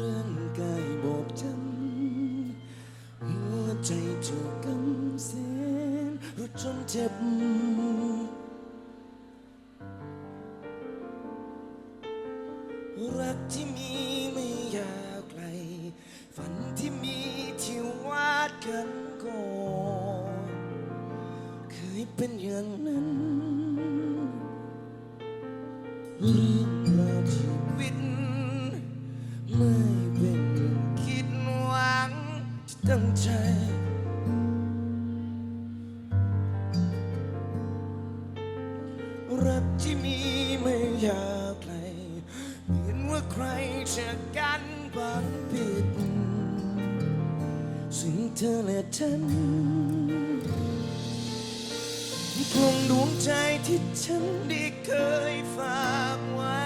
ร่างกายบอกช้ำหัวใจถูกกำเส้นรู้จนเจ็บ รักที่มีไม่ยาวไกล ฝันที่มีที่วาดกันก่อนเคยเป็นอย่างนั้นเรื่องราวชีวิต ตั้งใจ รักที่มีไม่ยาวไกลเห็นว่าใครจะกันบังผิดสิ่งเธอและฉันคงดวงใจที่ฉันได้เคยฝากไว้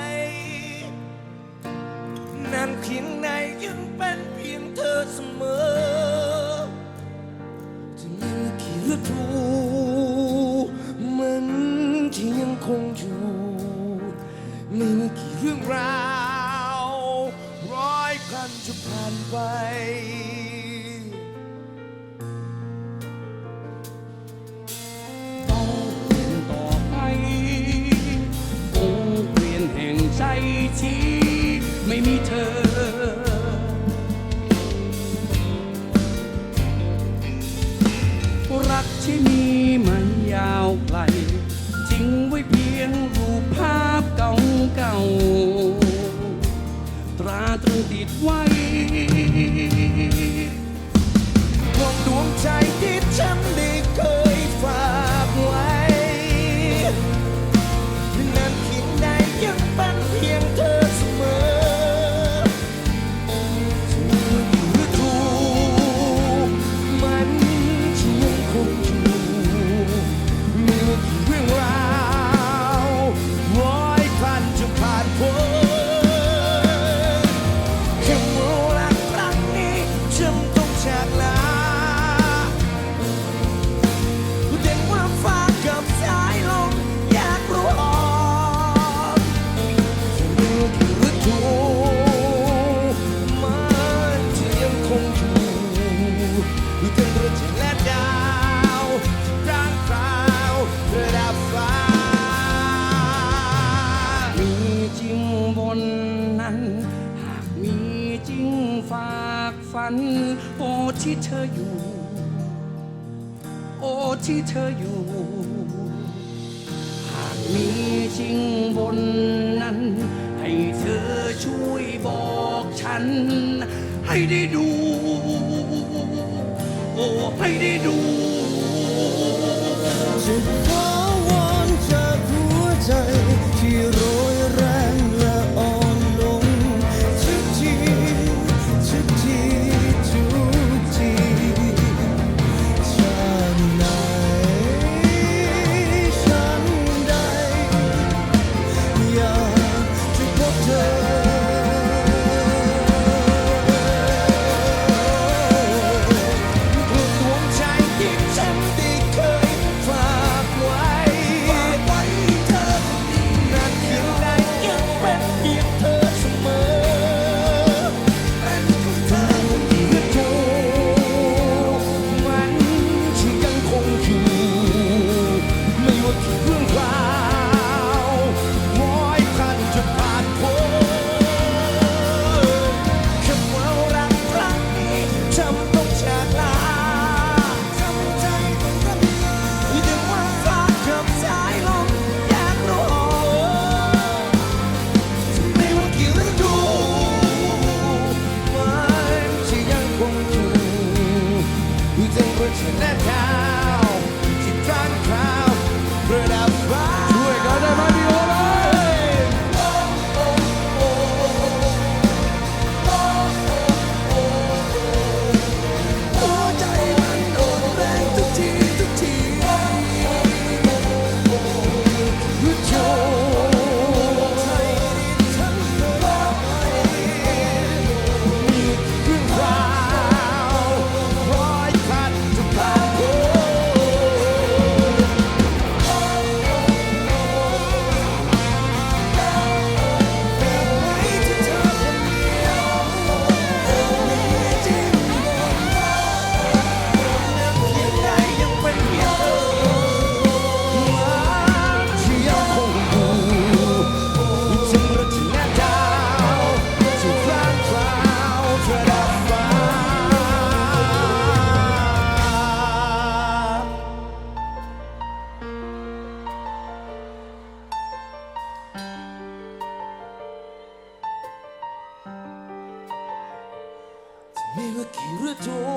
นานเพียงไหนยังเป็นเพียงเธอเสมอ คงอยู่ไม่มีกี่เรื่องราว ร้อยพันจะผ่านไป ต้องเปลี่ยนต่อไปวงเวียนแห่งใจที่ไม่มีเธอ รักที่มีมันยาวไกล ยงรูปภาพเก่าๆตราตรึงติดไว้ดวงดวงใจที่ ฝัน โอ้ที่เธออยู่ โอ้ที่เธออยู่ หากมีจริงบนนั้น ให้เธอช่วยบอกฉัน ให้ได้ดู โอ้ให้ได้ดู จะขอ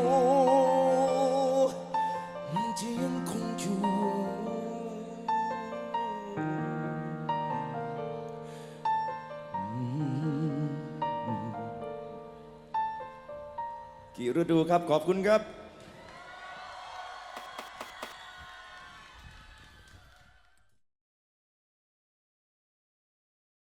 กี่ฤดูครับขอบคุณครับ